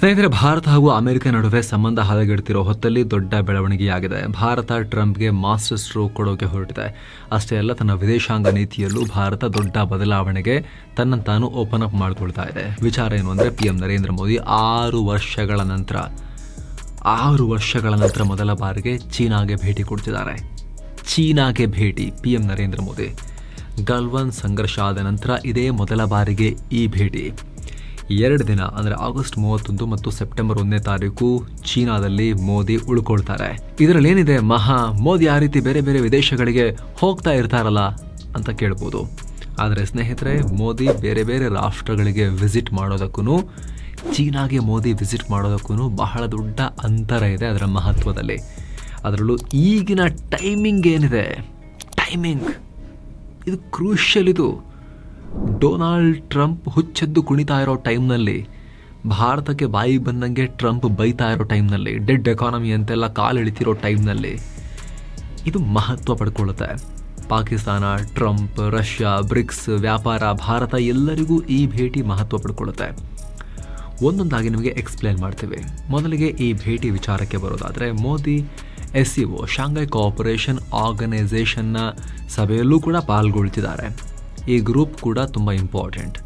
ಸ್ನೇಹಿತರೆ, ಭಾರತ ಹಾಗೂ ಅಮೆರಿಕ ನಡುವೆ ಸಂಬಂಧ ಹದಗೆಡ್ತಿರೋ ಹೊತ್ತಲ್ಲಿ ದೊಡ್ಡ ಬೆಳವಣಿಗೆಯಾಗಿದೆ. ಭಾರತ ಟ್ರಂಪ್ಗೆ ಮಾಸ್ಟರ್ ಸ್ಟ್ರೋಕ್ ಕೊಡೋಕೆ ಹೊರಟಿದೆ. ಅಷ್ಟೇ ಅಲ್ಲ, ತನ್ನ ವಿದೇಶಾಂಗ ನೀತಿಯಲ್ಲೂ ಭಾರತ ದೊಡ್ಡ ಬದಲಾವಣೆಗೆ ತನ್ನನ್ನು ತಾನು ಓಪನ್ ಅಪ್ ಮಾಡ್ಕೊಳ್ತಾ ಇದೆ. ವಿಚಾರ ಏನು ಅಂದರೆ ಪಿ ಎಂ ನರೇಂದ್ರ ಮೋದಿ ಆರು ವರ್ಷಗಳ ನಂತರ, ಆರು ವರ್ಷಗಳ ನಂತರ ಮೊದಲ ಬಾರಿಗೆ ಚೀನಾಗೆ ಭೇಟಿ ಕೊಡ್ತಿದ್ದಾರೆ. ಚೀನಾಗೆ ಭೇಟಿ ಪಿ ಎಂ ನರೇಂದ್ರ ಮೋದಿ. ಗಲ್ವನ್ ಸಂಘರ್ಷ ಆದ ನಂತರ ಇದೇ ಮೊದಲ ಬಾರಿಗೆ ಈ ಭೇಟಿ. ಎರಡು ದಿನ, ಅಂದರೆ ಆಗಸ್ಟ್ ಮೂವತ್ತೊಂದು ಮತ್ತು ಸೆಪ್ಟೆಂಬರ್ ಒಂದನೇ ತಾರೀಕು ಚೀನಾದಲ್ಲಿ ಮೋದಿ ಉಳ್ಕೊಳ್ತಾರೆ. ಇದರಲ್ಲಿ ಏನಿದೆ ಮಹಾ, ಮೋದಿ ಆ ರೀತಿ ಬೇರೆ ಬೇರೆ ವಿದೇಶಗಳಿಗೆ ಹೋಗ್ತಾ ಇರ್ತಾರಲ್ಲ ಅಂತ ಕೇಳ್ಬೋದು. ಆದರೆ ಸ್ನೇಹಿತರೆ, ಮೋದಿ ಬೇರೆ ಬೇರೆ ರಾಷ್ಟ್ರಗಳಿಗೆ ವಿಸಿಟ್ ಮಾಡೋದಕ್ಕೂ ಚೀನಾಗೆ ಮೋದಿ ವಿಸಿಟ್ ಮಾಡೋದಕ್ಕೂ ಬಹಳ ದೊಡ್ಡ ಅಂತರ ಇದೆ ಅದರ ಮಹತ್ವದಲ್ಲಿ. ಅದರಲ್ಲೂ ಈಗಿನ ಟೈಮಿಂಗ್ ಏನಿದೆ? ಟೈಮಿಂಗ್ ಇದು ಕ್ರೂಷಿಯಲ್ ಇದು. ಡೊನಾಲ್ಡ್ ಟ್ರಂಪ್ ಹುಚ್ಚೆದ್ದು ಕುಣಿತಾ ಇರೋ ಟೈಮ್ನಲ್ಲಿ, ಭಾರತಕ್ಕೆ ಬಾಯಿ ಬಂದಂಗೆ ಟ್ರಂಪ್ ಬೈತಾ ಇರೋ ಟೈಮ್ನಲ್ಲಿ, ಡೆಡ್ ಎಕಾನಮಿ ಅಂತೆಲ್ಲ ಕಾಲಿಳಿತಿರೋ ಟೈಮ್ನಲ್ಲಿ ಇದು ಮಹತ್ವ ಪಡ್ಕೊಳ್ಳುತ್ತೆ. ಪಾಕಿಸ್ತಾನ, ಟ್ರಂಪ್, ರಷ್ಯಾ, ಬ್ರಿಕ್ಸ್, ವ್ಯಾಪಾರ, ಭಾರತ ಎಲ್ಲರಿಗೂ ಈ ಭೇಟಿ ಮಹತ್ವ ಪಡ್ಕೊಳ್ಳುತ್ತೆ. ಒಂದೊಂದಾಗಿ ನಿಮಗೆ ಎಕ್ಸ್ಪ್ಲೇನ್ ಮಾಡ್ತೀವಿ. ಮೊದಲಿಗೆ ಈ ಭೇಟಿ ವಿಚಾರಕ್ಕೆ ಬರೋದಾದರೆ, Modi S C O Shanghai cooperation ಆರ್ಗನೈಸೇಷನ್ನ ಸಭೆಯಲ್ಲೂ ಕೂಡ ಪಾಲ್ಗೊಳ್ತಿದ್ದಾರೆ. ಈ ಗ್ರೂಪ್ ಕೂಡ ತುಂಬ ಇಂಪಾರ್ಟೆಂಟ್.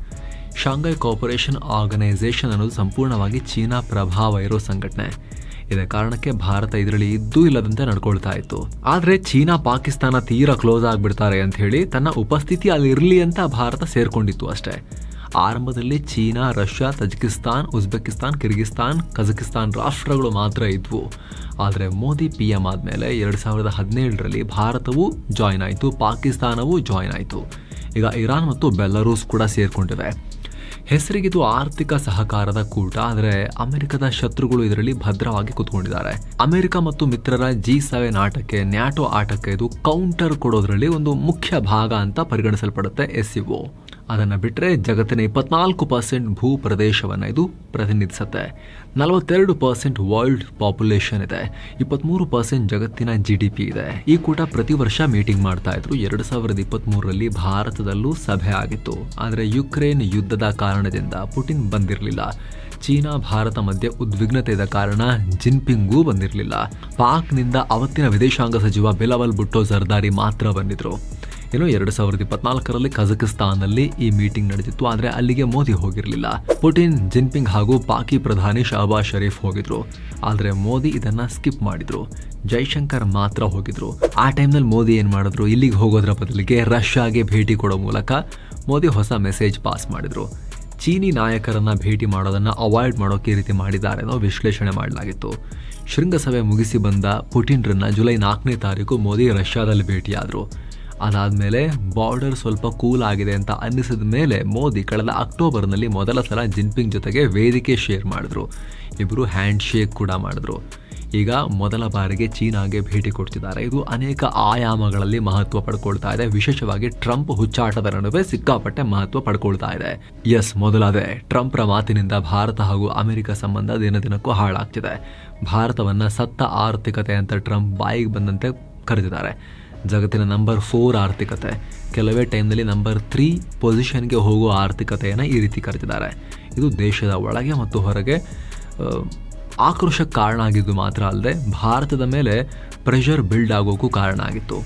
ಶಾಂಘೈ ಕೋಪರೇಷನ್ ಆರ್ಗನೈಸೇಷನ್ ಅನ್ನೋದು ಸಂಪೂರ್ಣವಾಗಿ ಚೀನಾ ಪ್ರಭಾವ ಇರೋ ಸಂಘಟನೆ. ಇದೇ ಕಾರಣಕ್ಕೆ ಭಾರತ ಇದರಲ್ಲಿ ಇದ್ದೂ ಇಲ್ಲದಂತೆ ನಡ್ಕೊಳ್ತಾ ಇತ್ತು. ಆದರೆ ಚೀನಾ ಪಾಕಿಸ್ತಾನ ತೀರಾ ಕ್ಲೋಸ್ ಆಗಿಬಿಡ್ತಾರೆ ಅಂತ ಹೇಳಿ ತನ್ನ ಉಪಸ್ಥಿತಿ ಅಲ್ಲಿ ಇರಲಿ ಅಂತ ಭಾರತ ಸೇರ್ಕೊಂಡಿತ್ತು ಅಷ್ಟೇ. ಆರಂಭದಲ್ಲಿ China, Russia, Tajikistan, Uzbekistan, Kyrgyzstan, Kazakhstan ರಾಷ್ಟ್ರಗಳು ಮಾತ್ರ ಇದ್ವು. ಆದರೆ ಮೋದಿ ಪಿ ಎಂ ಆದಮೇಲೆ ಎರಡು ಸಾವಿರದ ಹದಿನೇಳರಲ್ಲಿ ಭಾರತವು ಜಾಯ್ನ್ ಆಯಿತು, ಪಾಕಿಸ್ತಾನವೂ ಜಾಯ್ನ್ ಆಯಿತು. ಈಗ ಇರಾನ್ ಮತ್ತು ಬೆಲ್ಲರೂಸ್ ಕೂಡ ಸೇರಿಕೊಂಡಿವೆ. ಹೆಸರಿಗಿದು ಆರ್ಥಿಕ ಸಹಕಾರದ ಕೂಟ, ಆದರೆ ಅಮೆರಿಕದ ಶತ್ರುಗಳು ಇದರಲ್ಲಿ ಭದ್ರವಾಗಿ ಕೂತ್ಕೊಂಡಿದ್ದಾರೆ. ಅಮೆರಿಕ ಮತ್ತು ಮಿತ್ರರ ಜಿ ಸೆವೆನ್ ಆಟಕ್ಕೆ, ನ್ಯಾಟೋ ಆಟಕ್ಕೆ ಇದು ಕೌಂಟರ್ ಕೊಡೋದ್ರಲ್ಲಿ ಒಂದು ಮುಖ್ಯ ಭಾಗ ಅಂತ ಪರಿಗಣಿಸಲ್ಪಡುತ್ತೆ ಎಸ್ ಅದನ್ನು ಬಿಟ್ಟರೆ ಜಗತ್ತಿನ ಇಪ್ಪತ್ನಾಲ್ಕು ಪರ್ಸೆಂಟ್ ಭೂ ಪ್ರದೇಶವನ್ನು ಇದು ಪ್ರತಿನಿಧಿಸುತ್ತೆ. ನಲವತ್ತೆರಡು ಪರ್ಸೆಂಟ್ ವರ್ಲ್ಡ್ ಪಾಪ್ಯುಲೇಷನ್ ಇದೆ. ಇಪ್ಪತ್ತ್ಮೂರು ಪರ್ಸೆಂಟ್ ಜಗತ್ತಿನ ಜಿ ಡಿ ಪಿ ಇದೆ. ಈ ಕೂಟ ಪ್ರತಿ ವರ್ಷ ಮೀಟಿಂಗ್ ಮಾಡ್ತಾ ಇದ್ರು. ಎರಡು ಸಾವಿರದ ಇಪ್ಪತ್ತ್ಮೂರರಲ್ಲಿ ಭಾರತದಲ್ಲೂ ಸಭೆ ಆಗಿತ್ತು. ಆದರೆ ಯುಕ್ರೇನ್ ಯುದ್ಧದ ಕಾರಣದಿಂದ ಪುಟಿನ್ ಬಂದಿರಲಿಲ್ಲ. ಚೀನಾ, ಭಾರತ ಮಧ್ಯೆ ಉದ್ವಿಗ್ನತೆ ಇದ್ದ ಕಾರಣ ಜಿನ್ಪಿಂಗೂ ಬಂದಿರಲಿಲ್ಲ. ಪಾಕ್ನಿಂದ ಅವತ್ತಿನ ವಿದೇಶಾಂಗ ಸಚಿವ ಬಿಲವಲ್ ಭುಟ್ಟೋ ಜರ್ದಾರಿ ಮಾತ್ರ ಬಂದಿದ್ರು. ಏನು ಎರಡು ಸಾವಿರದ ಇಪ್ಪತ್ನಾಲ್ಕರಲ್ಲಿ ಕಜಕಿಸ್ತಾನ್ನಲ್ಲಿ ಈ ಮೀಟಿಂಗ್ ನಡೆದಿತ್ತು, ಆದರೆ ಅಲ್ಲಿಗೆ ಮೋದಿ ಹೋಗಿರಲಿಲ್ಲ. ಪುಟಿನ್, ಜಿನ್ಪಿಂಗ್ ಹಾಗೂ ಪಾಕಿ ಪ್ರಧಾನಿ ಶಹಬಾಜ್ ಶರೀಫ್ ಹೋಗಿದ್ರು. ಆದರೆ ಮೋದಿ ಇದನ್ನ ಸ್ಕಿಪ್ ಮಾಡಿದ್ರು. ಜೈಶಂಕರ್ ಮಾತ್ರ ಹೋಗಿದ್ರು. ಆ ಟೈಮ್ನಲ್ಲಿ ಮೋದಿ ಏನು ಮಾಡಿದ್ರು? ಇಲ್ಲಿಗೆ ಹೋಗೋದ್ರ ಬದಲಿಗೆ ರಷ್ಯಾಗೆ ಭೇಟಿ ಕೊಡೋ ಮೂಲಕ ಮೋದಿ ಹೊಸ ಮೆಸೇಜ್ ಪಾಸ್ ಮಾಡಿದ್ರು. ಚೀನಿ ನಾಯಕರನ್ನ ಭೇಟಿ ಮಾಡೋದನ್ನ ಅವಾಯ್ಡ್ ಮಾಡೋಕೆ ರೀತಿ ಮಾಡಿದ್ದಾರೆ ಅನ್ನೋ ವಿಶ್ಲೇಷಣೆ ಮಾಡಲಾಗಿತ್ತು. ಶೃಂಗಸಭೆ ಮುಗಿಸಿ ಬಂದ ಪುಟಿನ್ರನ್ನ ಜುಲೈ ನಾಲ್ಕನೇ ತಾರೀಕು ಮೋದಿ ರಷ್ಯಾದಲ್ಲಿ ಭೇಟಿಯಾದರು. ಅದಾದಮೇಲೆ ಬಾರ್ಡರ್ ಸ್ವಲ್ಪ ಕೂಲ್ ಆಗಿದೆ ಅಂತ ಅನ್ನಿಸಿದ ಮೇಲೆ ಮೋದಿ ಕಳೆದ ಅಕ್ಟೋಬರ್ನಲ್ಲಿ ಮೊದಲ ಸಲ ಜಿನ್ಪಿಂಗ್ ಜೊತೆಗೆ ವೇದಿಕೆ ಶೇರ್ ಮಾಡಿದ್ರು. ಇಬ್ಬರು ಹ್ಯಾಂಡ್ ಶೇಕ್ ಕೂಡ ಮಾಡಿದ್ರು. ಈಗ ಮೊದಲ ಬಾರಿಗೆ ಚೀನಾಗೆ ಭೇಟಿ ಕೊಡ್ತಿದ್ದಾರೆ. ಇದು ಅನೇಕ ಆಯಾಮಗಳಲ್ಲಿ ಮಹತ್ವ ಪಡ್ಕೊಳ್ತಾ ಇದೆ. ವಿಶೇಷವಾಗಿ ಟ್ರಂಪ್ ಹುಚ್ಚಾಟದ ನಡುವೆ ಸಿಕ್ಕಾಪಟ್ಟೆ ಮಹತ್ವ ಪಡ್ಕೊಳ್ತಾ ಇದೆ. ಎಸ್ ಮೊದಲಾದೆ ಟ್ರಂಪ್ರ ಮಾತಿನಿಂದ ಭಾರತ ಹಾಗೂ ಅಮೆರಿಕ ಸಂಬಂಧ ದಿನ ದಿನಕ್ಕೂ ಹಾಳಾಗ್ತಿದೆ. ಭಾರತವನ್ನು ಸತ್ತ ಆರ್ಥಿಕತೆ ಅಂತ ಟ್ರಂಪ್ ಬಾಯಿಗೆ ಬಂದಂತೆ ಕರೆದಿದ್ದಾರೆ. ಜಗತ್ತಿನ ನಂಬರ್ ಫೋರ್ ಆರ್ಥಿಕತೆ. ಕೆಲವೇ ಟೈಮ್ನಲ್ಲಿ ನಂಬರ್ ತ್ರೀ ಪೊಸಿಷನ್ಗೆ ಹೋಗುವ ಆರ್ಥಿಕತೆಯನ್ನು ಈ ರೀತಿ ಕರೆದಿದ್ದಾರೆ. ಇದು ದೇಶದ ಒಳಗೆ ಮತ್ತು ಹೊರಗೆ ಆಕ್ರೋಶಕ್ಕೆ ಕಾರಣ ಆಗಿದ್ದು ಮಾತ್ರ ಅಲ್ಲದೆ ಭಾರತದ ಮೇಲೆ ಪ್ರೆಷರ್ ಬಿಲ್ಡ್ ಆಗೋಕ್ಕೂ ಕಾರಣ ಆಗಿತ್ತು.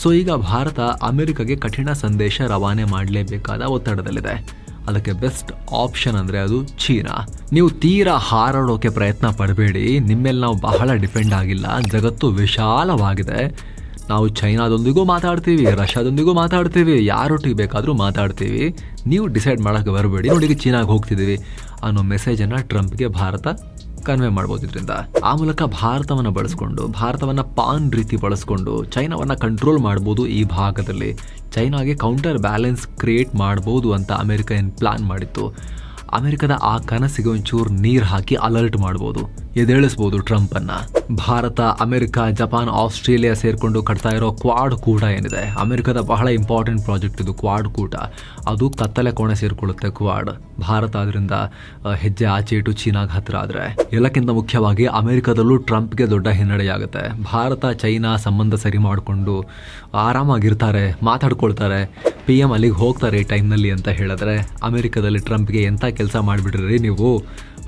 ಸೊ ಈಗ ಭಾರತ ಅಮೆರಿಕಗೆ ಕಠಿಣ ಸಂದೇಶ ರವಾನೆ ಮಾಡಲೇಬೇಕಾದ ಒತ್ತಡದಲ್ಲಿದೆ. ಅದಕ್ಕೆ ಬೆಸ್ಟ್ ಆಪ್ಷನ್ ಅಂದರೆ ಅದು ಚೀನಾ. ನೀವು ತೀರಾ ಹಾರಾಡೋಕೆ ಪ್ರಯತ್ನ ಪಡಬೇಡಿ. ನಿಮ್ಮೇಲೆ ನಾವು ಬಹಳ ಡಿಪೆಂಡ್ ಆಗಿಲ್ಲ. ಜಗತ್ತು ವಿಶಾಲವಾಗಿದೆ. ನಾವು ಚೈನಾದೊಂದಿಗೂ ಮಾತಾಡ್ತೀವಿ, ರಷ್ಯಾದೊಂದಿಗೂ ಮಾತಾಡ್ತೀವಿ, ಯಾರೊಟ್ಟಿಗೆ ಬೇಕಾದರೂ ಮಾತಾಡ್ತೀವಿ. ನೀವು ಡಿಸೈಡ್ ಮಾಡೋಕ್ಕೆ ಬರಬೇಡಿ. ನೋಡಿಗೆ ಚೀನಾಗೆ ಹೋಗ್ತಿದ್ದೀವಿ. ಅನ್ನೋ ಮೆಸೇಜನ್ನು ಟ್ರಂಪ್ಗೆ ಭಾರತ ಕನ್ವೆ ಮಾಡ್ಬೋದು ಇದರಿಂದ. ಆ ಮೂಲಕ ಭಾರತವನ್ನು ಬಳಸ್ಕೊಂಡು, ಭಾರತವನ್ನು ಪಾನ್ ರೀತಿ ಬಳಸ್ಕೊಂಡು, ಚೈನಾವನ್ನು ಕಂಟ್ರೋಲ್ ಮಾಡ್ಬೋದು ಈ ಭಾಗದಲ್ಲಿ. ಚೈನಾಗೆ ಕೌಂಟರ್ ಬ್ಯಾಲೆನ್ಸ್ ಕ್ರಿಯೇಟ್ ಮಾಡ್ಬೋದು ಅಂತ ಅಮೆರಿಕ ಏನು ಪ್ಲಾನ್ ಮಾಡಿತ್ತು. ಅಮೆರಿಕದ ಆ ಕನಸಿಗೆ ಒಂಚೂರು ನೀರು ಹಾಕಿ ಅಲರ್ಟ್ ಮಾಡ್ಬೋದು. ಎದೇಳಿಸಬಹುದು ಟ್ರಂಪ್ ಅನ್ನ. ಭಾರತ, ಅಮೆರಿಕ, ಜಪಾನ್, ಆಸ್ಟ್ರೇಲಿಯಾ ಸೇರಿಕೊಂಡು ಕಟ್ತಾ ಇರೋ ಕ್ವಾಡ್ ಕೂಟ ಏನಿದೆ? ಅಮೆರಿಕದ ಬಹಳ ಇಂಪಾರ್ಟೆಂಟ್ ಪ್ರಾಜೆಕ್ಟ್ ಇದು ಕ್ವಾಡ್ ಕೂಟ. ಅದು ಕತ್ತಲೆ ಕೋಣೆ ಸೇರಿಕೊಳ್ಳುತ್ತೆ ಕ್ವಾಡ್ ಭಾರತ ಅದರಿಂದ ಹೆಜ್ಜೆ ಆಚೆ ಇಟ್ಟು ಚೀನಾಗ್ ಹತ್ತಿರ ಆದರೆ. ಎಲ್ಲಕ್ಕಿಂತ ಮುಖ್ಯವಾಗಿ ಅಮೆರಿಕದಲ್ಲೂ ಟ್ರಂಪ್ಗೆ ದೊಡ್ಡ ಹಿನ್ನಡೆಯಾಗುತ್ತೆ. ಭಾರತ, ಚೈನಾ ಸಂಬಂಧ ಸರಿ ಮಾಡಿಕೊಂಡು ಆರಾಮಾಗಿರ್ತಾರೆ, ಮಾತಾಡ್ಕೊಳ್ತಾರೆ ಪಿ ಎಂ ಅಲ್ಲಿಗೆ ಹೋಗ್ತಾರೆ ಈ ಟೈಮ್ನಲ್ಲಿ ಅಂತ ಹೇಳಿದ್ರೆ, ಅಮೆರಿಕದಲ್ಲಿ ಟ್ರಂಪ್ಗೆ ಎಂಥ ಕೆಲಸ ಮಾಡಿಬಿಟ್ರಿ ನೀವು.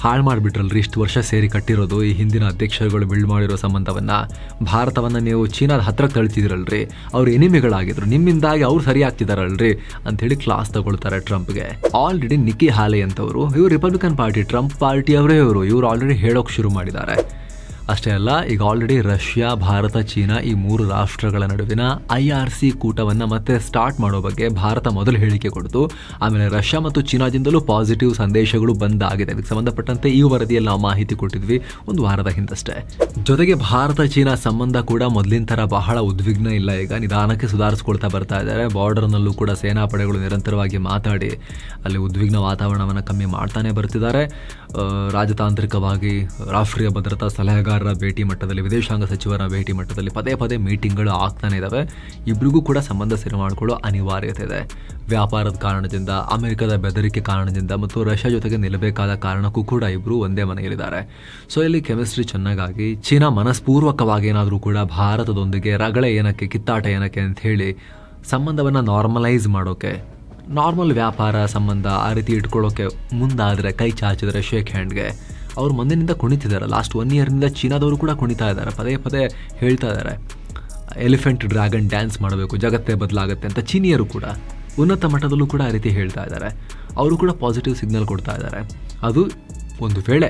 ಹಾಳು ಮಾಡಿಬಿಟ್ರಲ್ರಿ, ಇಷ್ಟು ವರ್ಷ ಸೇರಿ ಕಟ್ಟಿರೋದು, ಈ ಹಿಂದಿನ ಅಧ್ಯಕ್ಷರುಗಳು ಬಿಲ್ಡ್ ಮಾಡಿರೋ ಸಂಬಂಧವನ್ನು. ಭಾರತವನ್ನು ನೀವು ಚೀನಾದ ಹತ್ರಕ್ಕೆ ತಳ್ತಿದಿರಲ್ರಿ. ಅವ್ರು ಎನಿಮಿಗಳಾಗಿದ್ರು. ನಿಮ್ಮಿಂದಾಗಿ ಅವ್ರು ಸರಿ ಆಗ್ತಿದಾರಲ್ರಿ ಅಂತೇಳಿ ಕ್ಲಾಸ್ ತಗೊಳ್ತಾರೆ ಟ್ರಂಪ್ಗೆ. ಆಲ್ರೆಡಿ ನಿಕ್ಕಿ ಹಾಲೆ ಅಂತವರು, ಇವರು ರಿಪಬ್ಲಿಕನ್ ಪಾರ್ಟಿ ಟ್ರಂಪ್ ಪಾರ್ಟಿಯವರೇ ಇವರು. ಇವರು ಆಲ್ರೆಡಿ ಹೇಳೋಕೆ ಶುರು ಮಾಡಿದ್ದಾರೆ. ಅಷ್ಟೇ ಅಲ್ಲ, ಈಗ ಆಲ್ರೆಡಿ ರಷ್ಯಾ, ಭಾರತ, ಚೀನಾ ಈ ಮೂರು ರಾಷ್ಟ್ರಗಳ ನಡುವಿನ ಐ ಆರ್ ಸಿ ಕೂಟವನ್ನು ಮತ್ತೆ ಸ್ಟಾರ್ಟ್ ಮಾಡೋ ಬಗ್ಗೆ ಭಾರತ ಮೊದಲು ಹೇಳಿಕೆ ಕೊಡ್ತು. ಆಮೇಲೆ ರಷ್ಯಾ ಮತ್ತು ಚೀನಾದಿಂದಲೂ ಪಾಸಿಟಿವ್ ಸಂದೇಶಗಳು ಬಂದಾಗಿದೆ. ಇದಕ್ಕೆ ಸಂಬಂಧಪಟ್ಟಂತೆ ಈ ವರದಿಯಲ್ಲಿ ನಾವು ಮಾಹಿತಿ ಕೊಟ್ಟಿದ್ವಿ ಒಂದು ವಾರದ ಹಿಂದಷ್ಟೇ. ಜೊತೆಗೆ ಭಾರತ, ಚೀನಾ ಸಂಬಂಧ ಕೂಡ ಮೊದಲಿನ ಥರ ಬಹಳ ಉದ್ವಿಗ್ನ ಇಲ್ಲ. ಈಗ ನಿಧಾನಕ್ಕೆ ಸುಧಾರಿಸ್ಕೊಳ್ತಾ ಬರ್ತಾ ಇದ್ದಾರೆ. ಬಾರ್ಡರ್ನಲ್ಲೂ ಕೂಡ ಸೇನಾಪಡೆಗಳು ನಿರಂತರವಾಗಿ ಮಾತಾಡಿ ಅಲ್ಲಿ ಉದ್ವಿಗ್ನ ವಾತಾವರಣವನ್ನು ಕಮ್ಮಿ ಮಾಡ್ತಾನೆ ಬರ್ತಿದ್ದಾರೆ. ರಾಜತಾಂತ್ರಿಕವಾಗಿ ರಾಷ್ಟ್ರೀಯ ಭದ್ರತಾ ಸಲಹೆಗಾರರ ಭೇಟಿ ಮಟ್ಟದಲ್ಲಿ, ವಿದೇಶಾಂಗ ಸಚಿವರ ಭೇಟಿ ಮಟ್ಟದಲ್ಲಿ ಪದೇ ಪದೇ ಮೀಟಿಂಗ್ಗಳು ಆಗ್ತಾನೆ ಇದ್ದಾವೆ ಇಬ್ಬರಿಗೂ ಕೂಡ ಸಂಬಂಧ ಸರಿ ಮಾಡಿಕೊಳ್ಳೋ ಅನಿವಾರ್ಯತೆ ಇದೆ. ವ್ಯಾಪಾರದ ಕಾರಣದಿಂದ, ಅಮೆರಿಕದ ಬೆದರಿಕೆ ಕಾರಣದಿಂದ ಮತ್ತು ರಷ್ಯಾ ಜೊತೆಗೆ ನಿಲ್ಲಬೇಕಾದ ಕಾರಣಕ್ಕೂ ಕೂಡ ಇಬ್ಬರು ಒಂದೇ ಮನೆಯಲ್ಲಿದ್ದಾರೆ. ಸೊ, ಇಲ್ಲಿ ಕೆಮಿಸ್ಟ್ರಿ ಚೆನ್ನಾಗಾಗಿ ಚೀನಾ ಮನಸ್ಪೂರ್ವಕವಾಗಿ ಏನಾದರೂ ಕೂಡ ಭಾರತದೊಂದಿಗೆ ರಗಳೆ ಏನಕ್ಕೆ, ಕಿತ್ತಾಟ ಏನಕ್ಕೆ ಅಂತ ಹೇಳಿ ಸಂಬಂಧವನ್ನು ನಾರ್ಮಲೈಸ್ ಮಾಡೋಕೆ, ನಾರ್ಮಲ್ ವ್ಯಾಪಾರ ಸಂಬಂಧ ಆ ರೀತಿ ಇಟ್ಕೊಳ್ಳೋಕೆ ಮುಂದಾದರೆ ಕೈ ಚಾಚಿದರೆ ಶೇಕ್ ಹ್ಯಾಂಡ್ಗೆ. ಅವ್ರು ಮುಂದಿನಿಂದ ಕುಣಿತಿದ್ದಾರೆ. ಲಾಸ್ಟ್ ಒನ್ ಇಯರ್ನಿಂದ ಚೀನಾದವರು ಕೂಡ ಕುಣಿತಾ ಇದ್ದಾರೆ. ಪದೇ ಪದೇ ಹೇಳ್ತಾ ಇದ್ದಾರೆ. ಎಲಿಫೆಂಟ್ ಡ್ರ್ಯಾಗನ್ ಡ್ಯಾನ್ಸ್ ಮಾಡಬೇಕು, ಜಗತ್ತೇ ಬದಲಾಗುತ್ತೆ ಅಂತ ಚೀನಿಯರು ಕೂಡ, ಉನ್ನತ ಮಟ್ಟದಲ್ಲೂ ಕೂಡ ಆ ರೀತಿ ಹೇಳ್ತಾ ಇದ್ದಾರೆ. ಅವರು ಕೂಡ ಪಾಸಿಟಿವ್ ಸಿಗ್ನಲ್ ಕೊಡ್ತಾ ಇದ್ದಾರೆ. ಅದು ಒಂದು ವೇಳೆ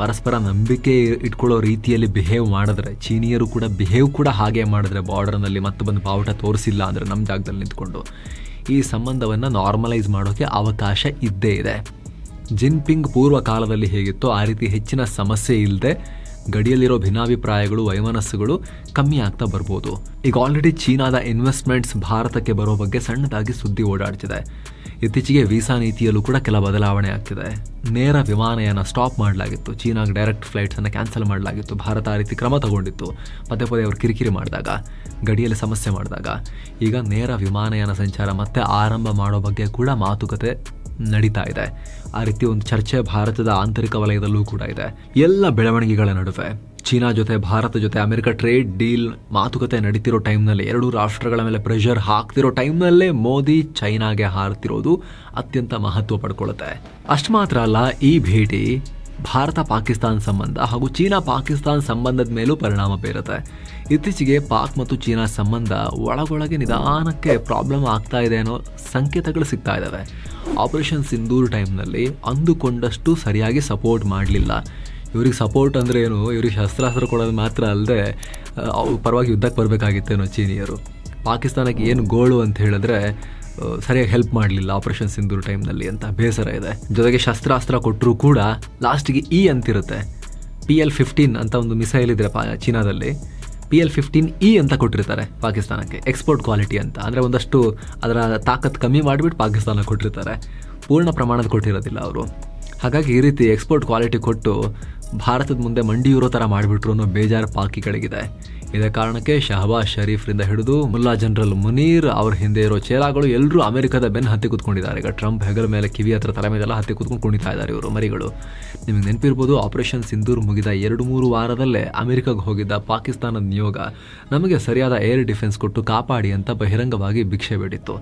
ಪರಸ್ಪರ ನಂಬಿಕೆ ಇಟ್ಕೊಳ್ಳೋ ರೀತಿಯಲ್ಲಿ ಬಿಹೇವ್ ಮಾಡಿದ್ರೆ, ಚೀನಿಯರು ಕೂಡ ಬಿಹೇವ್ ಕೂಡ ಹಾಗೆ ಮಾಡಿದ್ರೆ ಬಾರ್ಡರ್ನಲ್ಲಿ ಮತ್ತೆ ಬಂದು ಬಾವುಟ ತೋರಿಸಿಲ್ಲ ಅಂದರೆ ನಮ್ಮ ಜಾಗದಲ್ಲಿ ನಿಂತ್ಕೊಂಡು ಈ ಸಂಬಂಧವನ್ನು ನಾರ್ಮಲೈಸ್ ಮಾಡೋಕ್ಕೆ ಅವಕಾಶ ಇದ್ದೇ ಇದೆ. ಜಿನ್ಪಿಂಗ್ ಪೂರ್ವ ಕಾಲದಲ್ಲಿ ಹೇಗಿತ್ತೋ ಆ ರೀತಿ ಹೆಚ್ಚಿನ ಸಮಸ್ಯೆ ಇಲ್ಲದೆ ಗಡಿಯಲ್ಲಿರೋ ಭಿನ್ನಾಭಿಪ್ರಾಯಗಳು, ವೈಮನಸ್ಸುಗಳು ಕಮ್ಮಿ ಆಗ್ತಾ ಬರ್ಬೋದು. ಈಗ ಆಲ್ರೆಡಿ ಚೀನಾದ ಇನ್ವೆಸ್ಟ್ಮೆಂಟ್ಸ್ ಭಾರತಕ್ಕೆ ಬರೋ ಬಗ್ಗೆ ಸಣ್ಣದಾಗಿ ಸುದ್ದಿ ಓಡಾಡ್ತಿದೆ. ಇತ್ತೀಚೆಗೆ ವೀಸಾ ನೀತಿಯಲ್ಲೂ ಕೂಡ ಕೆಲ ಬದಲಾವಣೆ ಆಗ್ತಿದೆ. ನೇರ ವಿಮಾನಯಾನ ಸ್ಟಾಪ್ ಮಾಡಲಾಗಿತ್ತು. ಚೀನಾಗೆ ಡೈರೆಕ್ಟ್ ಫ್ಲೈಟ್ಸನ್ನು ಕ್ಯಾನ್ಸಲ್ ಮಾಡಲಾಗಿತ್ತು. ಭಾರತ ಆ ರೀತಿ ಕ್ರಮ ತಗೊಂಡಿತ್ತು. ಪದೇ ಪದೇ ಅವರು ಕಿರಿಕಿರಿ ಮಾಡಿದಾಗ, ಗಡಿಯಲ್ಲಿ ಸಮಸ್ಯೆ ಮಾಡಿದಾಗ. ಈಗ ನೇರ ವಿಮಾನಯಾನ ಸಂಚಾರ ಮತ್ತೆ ಆರಂಭ ಮಾಡೋ ಬಗ್ಗೆ ಕೂಡ ಮಾತುಕತೆ ನಡೀತಾ ಇದೆ. ಆ ರೀತಿ ಒಂದು ಚರ್ಚೆ ಭಾರತದ ಆಂತರಿಕ ವಲಯದಲ್ಲೂ ಕೂಡ ಇದೆ. ಎಲ್ಲ ಬೆಳವಣಿಗೆಗಳ ನಡುವೆ ಚೀನಾ ಜೊತೆ, ಭಾರತ ಜೊತೆ, ಅಮೆರಿಕ ಟ್ರೇಡ್ ಡೀಲ್ ಮಾತುಕತೆ ನಡೀತಿರೋ ಟೈಮ್ನಲ್ಲಿ, ಎರಡೂ ರಾಷ್ಟ್ರಗಳ ಮೇಲೆ ಪ್ರೆಷರ್ ಹಾಕ್ತಿರೋ ಟೈಮ್ನಲ್ಲೇ ಮೋದಿ ಚೈನಾಗೆ ಹಾರ್ತಿರೋದು ಅತ್ಯಂತ ಮಹತ್ವ ಪಡ್ಕೊಳ್ಳುತ್ತೆ ಅಷ್ಟು ಮಾತ್ರ ಅಲ್ಲ, ಈ ಭೇಟಿ ಭಾರತ ಪಾಕಿಸ್ತಾನ ಸಂಬಂಧ ಹಾಗೂ ಚೀನಾ ಪಾಕಿಸ್ತಾನ ಸಂಬಂಧದ ಮೇಲೂ ಪರಿಣಾಮ ಬೀರುತ್ತೆ. ಇತ್ತೀಚೆಗೆ ಪಾಕ್ ಮತ್ತು ಚೀನಾ ಸಂಬಂಧ ಒಳಗೊಳಗೆ ನಿಧಾನಕ್ಕೆ ಪ್ರಾಬ್ಲಮ್ ಆಗ್ತಾ ಇದೆ ಅನ್ನೋ ಸಂಕೇತಗಳು ಸಿಗ್ತಾ ಇದ್ದಾವೆ ಆಪರೇಷನ್ ಸಿಂಧೂರ್ ಟೈಮ್ನಲ್ಲಿ ಅಂದುಕೊಂಡಷ್ಟು ಸರಿಯಾಗಿ ಸಪೋರ್ಟ್ ಮಾಡಲಿಲ್ಲ. ಇವ್ರಿಗೆ ಸಪೋರ್ಟ್ ಅಂದರೆ ಏನು? ಇವ್ರಿಗೆ ಶಸ್ತ್ರಾಸ್ತ್ರ ಕೊಡೋದು ಮಾತ್ರ ಅಲ್ಲದೆ ಪರವಾಗಿ ಯುದ್ಧಕ್ಕೆ ಬರಬೇಕಾಗಿತ್ತೇನೋ ಚೀನಿಯರು. ಪಾಕಿಸ್ತಾನಕ್ಕೆ ಏನು ಗೋಳು ಅಂತ ಹೇಳಿದ್ರೆ ಸರಿಯಾಗಿ ಹೆಲ್ಪ್ ಮಾಡಲಿಲ್ಲ ಆಪರೇಷನ್ ಸಿಂಧೂರ್ ಟೈಮ್ನಲ್ಲಿ ಅಂತ ಬೇಸರ ಇದೆ. ಜೊತೆಗೆ ಶಸ್ತ್ರಾಸ್ತ್ರ ಕೊಟ್ಟರೂ ಕೂಡ ಲಾಸ್ಟಿಗೆ ಇ ಅಂತಿರುತ್ತೆ. ಪಿ ಎಲ್ ಫಿಫ್ಟೀನ್ ಅಂತ ಒಂದು ಮಿಸೈಲ್ ಇದ್ರೆ ಪಾ, ಚೀನಾದಲ್ಲಿ. ಪಿ ಎಲ್ ಫಿಫ್ಟೀನ್ ಇ ಅಂತ ಕೊಟ್ಟಿರ್ತಾರೆ ಪಾಕಿಸ್ತಾನಕ್ಕೆ ಎಕ್ಸ್ಪೋರ್ಟ್ ಕ್ವಾಲಿಟಿ ಅಂತ. ಅಂದರೆ ಒಂದಷ್ಟು ಅದರ ತಾಕತ್ ಕಮ್ಮಿ ಮಾಡಿಬಿಟ್ಟು ಪಾಕಿಸ್ತಾನ ಕೊಟ್ಟಿರ್ತಾರೆ. ಪೂರ್ಣ ಪ್ರಮಾಣದ ಕೊಟ್ಟಿರೋದಿಲ್ಲ ಅವರು. ಹಾಗಾಗಿ ಈ ರೀತಿ ಎಕ್ಸ್ಪೋರ್ಟ್ ಕ್ವಾಲಿಟಿ ಕೊಟ್ಟು ಭಾರತದ ಮುಂದೆ ಮಂಡಿಯೂರೋ ಥರ ಮಾಡಿಬಿಟ್ರು ಅನ್ನೋ ಬೇಜಾರು ಪಾಕಿಗಳಿಗಿದೆ. ಇದೇ ಕಾರಣಕ್ಕೆ ಶಹಬಾಜ್ ಶರೀಫ್ರಿಂದ ಹಿಡಿದು ಮುಲ್ಲಾ ಜನರಲ್ ಮುನೀರ್ ಅವ್ರ ಹಿಂದೆ ಇರೋ ಚೇಲಾಗಳು ಎಲ್ಲರೂ ಅಮೆರಿಕದ ಬೆನ್ ಹತ್ತಿ ಕೂತ್ಕೊಂಡಿದ್ದಾರೆ. ಈಗ ಟ್ರಂಪ್ ಹೆಗಲ ಮೇಲೆ ಕಿವಿ ಹತ್ರ ತಲೆ ಮೇಲೆಲ್ಲ ಹತ್ತಿ ಕೂತ್ಕೊಂಡು ಕುಣಿತಾ ಇದ್ದಾರೆ ಇವರು ಮರಿಗಳು. ನಿಮಗೆ ನೆನಪಿರ್ಬೋದು ಆಪರೇಷನ್ ಸಿಂಧೂರ್ ಮುಗಿದ ಎರಡು ಮೂರು ವಾರದಲ್ಲೇ ಅಮೆರಿಕಾಗೆ ಹೋಗಿದ್ದ ಪಾಕಿಸ್ತಾನದ ನಿಯೋಗ ನಮಗೆ ಸರಿಯಾದ ಏರ್ ಡಿಫೆನ್ಸ್ ಕೊಟ್ಟು ಕಾಪಾಡಿ ಅಂತ ಬಹಿರಂಗವಾಗಿ ಭಿಕ್ಷೆ ಬೇಡಿತ್ತು.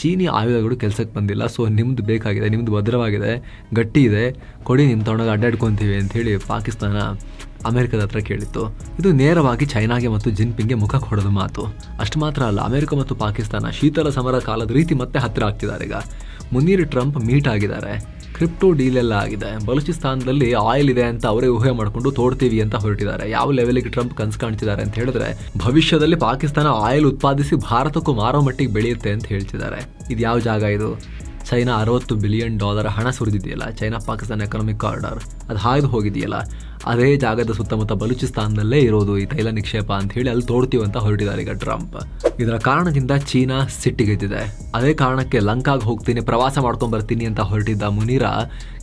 ಚೀನಿ ಆಯುಧಗಳು ಕೆಲಸಕ್ಕೆ ಬಂದಿಲ್ಲ, ಸೊ ನಿಮ್ದು ಬೇಕಾಗಿದೆ, ನಿಮ್ದು ಭದ್ರವಾಗಿದೆ, ಗಟ್ಟಿ ಇದೆ, ಕೊಡಿ ನಿಮ್ಮ ತೊಗೊಂಡಾಗ ಅಡ್ಡಾಡ್ಕೊತೀವಿ ಅಂಥೇಳಿ ಪಾಕಿಸ್ತಾನ ಅಮೆರಿಕದ ಹತ್ರ ಕೇಳಿತ್ತು, ಇದು ನೇರವಾಗಿ ಚೈನಾಗೆ ಮತ್ತು ಜಿನ್ಪಿಂಗ್ಗೆ ಮುಖ ಕೊಡೋದು ಮಾತು. ಅಷ್ಟು ಮಾತ್ರ ಅಲ್ಲ, ಅಮೆರಿಕ ಮತ್ತು ಪಾಕಿಸ್ತಾನ ಶೀತಲ ಸಮರ ಕಾಲದ ರೀತಿ ಮತ್ತೆ ಹತ್ತಿರ ಆಗ್ತಿದ್ದಾರೆ ಈಗ. ಮುನೀರ್ ಟ್ರಂಪ್ ಮೀಟ್ ಆಗಿದ್ದಾರೆ. ಕ್ರಿಪ್ಟೋ ಡೀಲ್ ಎಲ್ಲ ಆಗಿದೆ. ಬಲೂಚಿಸ್ತಾನದಲ್ಲಿ ಆಯಿಲ್ ಇದೆ ಅಂತ ಅವರೇ ಊಹೆ ಮಾಡಿಕೊಂಡು ತೋಡ್ತೀವಿ ಅಂತ ಹೊರಟಿದ್ದಾರೆ. ಯಾವ ಲೆವೆಲ್ಗೆ ಟ್ರಂಪ್ ಕನ್ಸ್ ಕಾಣ್ತಿದ್ದಾರೆ ಅಂತ ಹೇಳಿದ್ರೆ, ಭವಿಷ್ಯದಲ್ಲಿ ಪಾಕಿಸ್ತಾನ ಆಯಿಲ್ ಉತ್ಪಾದಿಸಿ ಭಾರತಕ್ಕೂ ಮಾರೋ ಮಟ್ಟಿಗೆ ಬೆಳೆಯುತ್ತೆ ಅಂತ ಹೇಳ್ತಿದ್ದಾರೆ. ಇದು ಯಾವ ಜಾಗ ಇದು? ಚೈನಾ ಅರವತ್ತು ಬಿಲಿಯನ್ ಡಾಲರ್ ಹಣ ಸುರಿದಿದೆಯಲ್ಲ, ಚೈನಾ ಪಾಕಿಸ್ತಾನ ಎಕನಾಮಿಕ್ ಕಾರಿಡಾರ್ ಅದು ಹಾಯ್ದು ಹೋಗಿದೆಯಲ್ಲ. ಅದೇ ಜಾಗದ ಸುತ್ತಮುತ್ತ ಬಲೂಚಿಸ್ತಾನದಲ್ಲೇ ಇರೋದು ಈ ತೈಲ ನಿಕ್ಷೇಪ ಅಂತ ಹೇಳಿ ಅಲ್ಲಿ ತೋಡ್ತೀವಿ ಅಂತ ಹೊರಟಿದ್ದಾರೆ ಈಗ ಟ್ರಂಪ್. ಇದರ ಕಾರಣದಿಂದ ಚೀನಾ ಸಿಟ್ಟಿಗೆದ್ದಿದೆ. ಅದೇ ಕಾರಣಕ್ಕೆ ಲಂಕಾಗೆ ಹೋಗ್ತೀನಿ, ಪ್ರವಾಸ ಮಾಡ್ಕೊಂಡ್ ಬರ್ತೀನಿ ಅಂತ ಹೊರಟಿದ್ದ ಮುನಿರಾ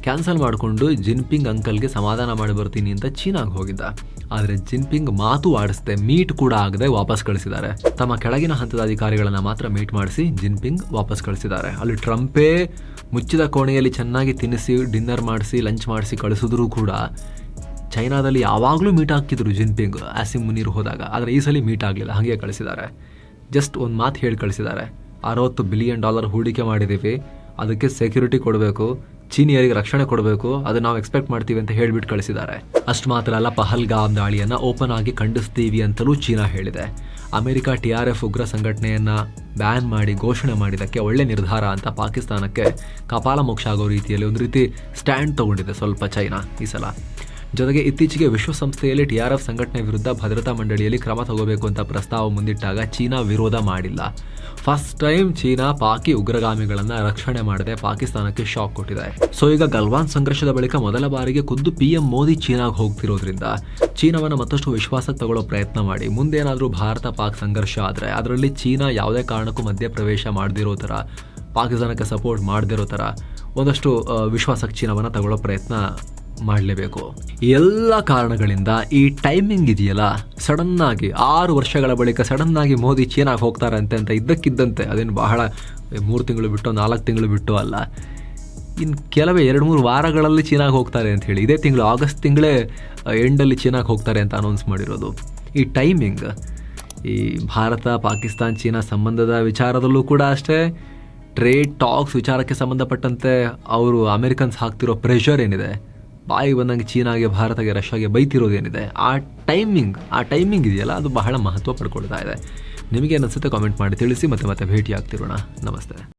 ಕ್ಯಾನ್ಸಲ್ ಮಾಡಿಕೊಂಡು ಜಿನ್ಪಿಂಗ್ ಅಂಕಲ್ಗೆ ಸಮಾಧಾನ ಮಾಡಿ ಬರ್ತೀನಿ ಅಂತ ಚೀನಾಗೆ ಹೋಗಿದ್ದ. ಆದರೆ ಜಿನ್ಪಿಂಗ್ ಮಾತು ಆಡಿಸ್ದೆ, ಮೀಟ್ ಕೂಡ ಆಗದೆ ವಾಪಸ್ ಕಳಿಸಿದ್ದಾರೆ. ತಮ್ಮ ಕೆಳಗಿನ ಹಂತದ ಅಧಿಕಾರಿಗಳನ್ನು ಮಾತ್ರ ಮೀಟ್ ಮಾಡಿಸಿ ಜಿನ್ಪಿಂಗ್ ವಾಪಸ್ ಕಳಿಸಿದ್ದಾರೆ. ಅಲ್ಲಿ ಟ್ರಂಪೇ ಮುಚ್ಚಿದ ಕೋಣೆಯಲ್ಲಿ ಚೆನ್ನಾಗಿ ತಿನ್ನಿಸಿ, ಡಿನ್ನರ್ ಮಾಡಿಸಿ, ಲಂಚ್ ಮಾಡಿಸಿ ಕಳಿಸಿದ್ರು ಕೂಡ ಚೈನಾದಲ್ಲಿ ಯಾವಾಗಲೂ ಮೀಟ್ ಆಗ್ತಿದ್ರು ಜಿನ್ಪಿಂಗ್, ಆಸಿಮ್ ಮುನೀರ್ ಹೋದಾಗ. ಆದರೆ ಈ ಸಲ ಮೀಟ್ ಆಗಲಿಲ್ಲ, ಹಾಗೆ ಕಳಿಸಿದ್ದಾರೆ. ಜಸ್ಟ್ ಒಂದು ಮಾತು ಹೇಳಿ ಕಳಿಸಿದ್ದಾರೆ. ಅರವತ್ತು ಬಿಲಿಯನ್ ಡಾಲರ್ ಹೂಡಿಕೆ ಮಾಡಿದ್ದೀವಿ, ಅದಕ್ಕೆ ಸೆಕ್ಯೂರಿಟಿ ಕೊಡಬೇಕು, ಚೀನಿಯರಿಗೆ ರಕ್ಷಣೆ ಕೊಡಬೇಕು, ಅದು ನಾವು ಎಕ್ಸ್ಪೆಕ್ಟ್ ಮಾಡ್ತೀವಿ ಅಂತ ಹೇಳಿಬಿಟ್ಟು ಕಳಿಸಿದ್ದಾರೆ. ಅಷ್ಟು ಮಾತ್ರ ಅಲ್ಲ, ಪಹಲ್ಗಾಮ್ ದಾಳಿಯನ್ನು ಓಪನ್ ಆಗಿ ಖಂಡಿಸ್ತೀವಿ ಅಂತಲೂ ಚೀನಾ ಹೇಳಿದೆ. ಅಮೆರಿಕ ಟಿ ಆರ್ ಎಫ್ ಉಗ್ರ ಸಂಘಟನೆಯನ್ನು ಬ್ಯಾನ್ ಮಾಡಿ ಘೋಷಣೆ ಮಾಡಿದ್ದಕ್ಕೆ ಒಳ್ಳೆ ನಿರ್ಧಾರ ಅಂತ ಪಾಕಿಸ್ತಾನಕ್ಕೆ ಕಪಾಲ ಮೋಕ್ಷ ಆಗೋ ರೀತಿಯಲ್ಲಿ ಒಂದು ರೀತಿ ಸ್ಟ್ಯಾಂಡ್ ತಗೊಂಡಿದೆ ಸ್ವಲ್ಪ ಚೈನಾ ಈ ಸಲ. ಜೊತೆಗೆ ಇತ್ತೀಚೆಗೆ ವಿಶ್ವಸಂಸ್ಥೆಯಲ್ಲಿ ಟಿಆರ್ಎಫ್ ಆರ್ ಎಫ್ ಸಂಘಟನೆ ವಿರುದ್ಧ ಭದ್ರತಾ ಮಂಡಳಿಯಲ್ಲಿ ಕ್ರಮ ತಗೋಬೇಕು ಅಂತ ಪ್ರಸ್ತಾವ ಮುಂದಿಟ್ಟಾಗ ಚೀನಾ ವಿರೋಧ ಮಾಡಿಲ್ಲ. ಫಸ್ಟ್ ಟೈಮ್ ಚೀನಾ ಪಾಕಿ ಉಗ್ರಗಾಮಿಗಳನ್ನು ರಕ್ಷಣೆ ಮಾಡದೆ ಪಾಕಿಸ್ತಾನಕ್ಕೆ ಶಾಕ್ ಕೊಟ್ಟಿದೆ. ಸೊ ಈಗ ಗಲ್ವಾನ್ ಸಂಘರ್ಷದ ಬಳಿಕ ಮೊದಲ ಬಾರಿಗೆ ಖುದ್ದು ಪಿ ಎಂ ಮೋದಿ ಚೀನಾಗೆ ಹೋಗ್ತಿರೋದ್ರಿಂದ ಚೀನಾವನ್ನ ಮತ್ತಷ್ಟು ವಿಶ್ವಾಸಕ್ಕೆ ತಗೊಳ್ಳೋ ಪ್ರಯತ್ನ ಮಾಡಿ. ಮುಂದೇನಾದರೂ ಭಾರತ ಪಾಕ್ ಸಂಘರ್ಷ ಆದರೆ ಅದರಲ್ಲಿ ಚೀನಾ ಯಾವುದೇ ಕಾರಣಕ್ಕೂ ಮಧ್ಯಪ್ರವೇಶ ಮಾಡದಿರೋ ಥರ, ಪಾಕಿಸ್ತಾನಕ್ಕೆ ಸಪೋರ್ಟ್ ಮಾಡದಿರೋ ಥರ ಒಂದಷ್ಟು ವಿಶ್ವಾಸಕ್ಕೆ ಚೀನಾವನ್ನ ತಗೊಳ್ಳೋ ಪ್ರಯತ್ನ ಮಾಡಲೇಬೇಕು. ಎಲ್ಲ ಕಾರಣಗಳಿಂದ ಈ ಟೈಮಿಂಗ್ ಇದೆಯಲ್ಲ ಸಡನ್ ಆಗಿ ಆರು ವರ್ಷಗಳ ಬಳಿಕ ಸಡನ್ ಆಗಿ ಮೋದಿ ಚೀನಾಗೆ ಹೋಗ್ತಾರಂತೆ ಅಂತ ಇದ್ದಕ್ಕಿದ್ದಂತೆ, ಅದೇನು ಬಹಳ ಮೂರು ತಿಂಗಳು ಬಿಟ್ಟು ನಾಲ್ಕು ತಿಂಗಳು ಬಿಟ್ಟು ಅಲ್ಲ. ಇನ್ನು ಕೆಲವೇ ಎರಡು ಮೂರು ವಾರಗಳಲ್ಲಿ ಚೀನಾಗೆ ಹೋಗ್ತಾರೆ ಅಂತ ಹೇಳಿ, ಇದೇ ತಿಂಗಳು ಆಗಸ್ಟ್ ತಿಂಗಳೇ ಎಂಡಲ್ಲಿ ಚೀನಾಗೆ ಹೋಗ್ತಾರೆ ಅಂತ ಅನೌನ್ಸ್ ಮಾಡಿರೋದು. ಈ ಟೈಮಿಂಗ್ ಈ ಭಾರತ, ಪಾಕಿಸ್ತಾನ್, ಚೀನಾ ಸಂಬಂಧದ ವಿಚಾರದಲ್ಲೂ ಕೂಡ ಅಷ್ಟೇ ಟ್ರೇಡ್ ಟಾಕ್ಸ್ ವಿಚಾರಕ್ಕೆ ಸಂಬಂಧಪಟ್ಟಂತೆ ಅವರು ಅಮೆರಿಕನ್ಸ್ ಹಾಕ್ತಿರೋ ಪ್ರೆಷರ್ ಏನಿದೆ ಬಾಯಿಗೆ ಬಂದಂಗೆ ಚೀನಾಗೆ, ಭಾರತಗೆ, ರಷ್ಯಾಗೆ ಬೈತಿರೋದೇನಿದೆ, ಆ ಟೈಮಿಂಗ್ ಆ ಟೈಮಿಂಗ್ ಇದೆಯಲ್ಲ, ಅದು ಬಹಳ ಮಹತ್ವ ಪಡ್ಕೊಳ್ತಾ ಇದೆ. ನಿಮಗೆ ಅನಿಸುತ್ತೆ ಕಾಮೆಂಟ್ ಮಾಡಿ ತಿಳಿಸಿ ಮತ್ತೆ ಮತ್ತೆ ಭೇಟಿ ಆಗ್ತಿರೋಣ ನಮಸ್ತೆ.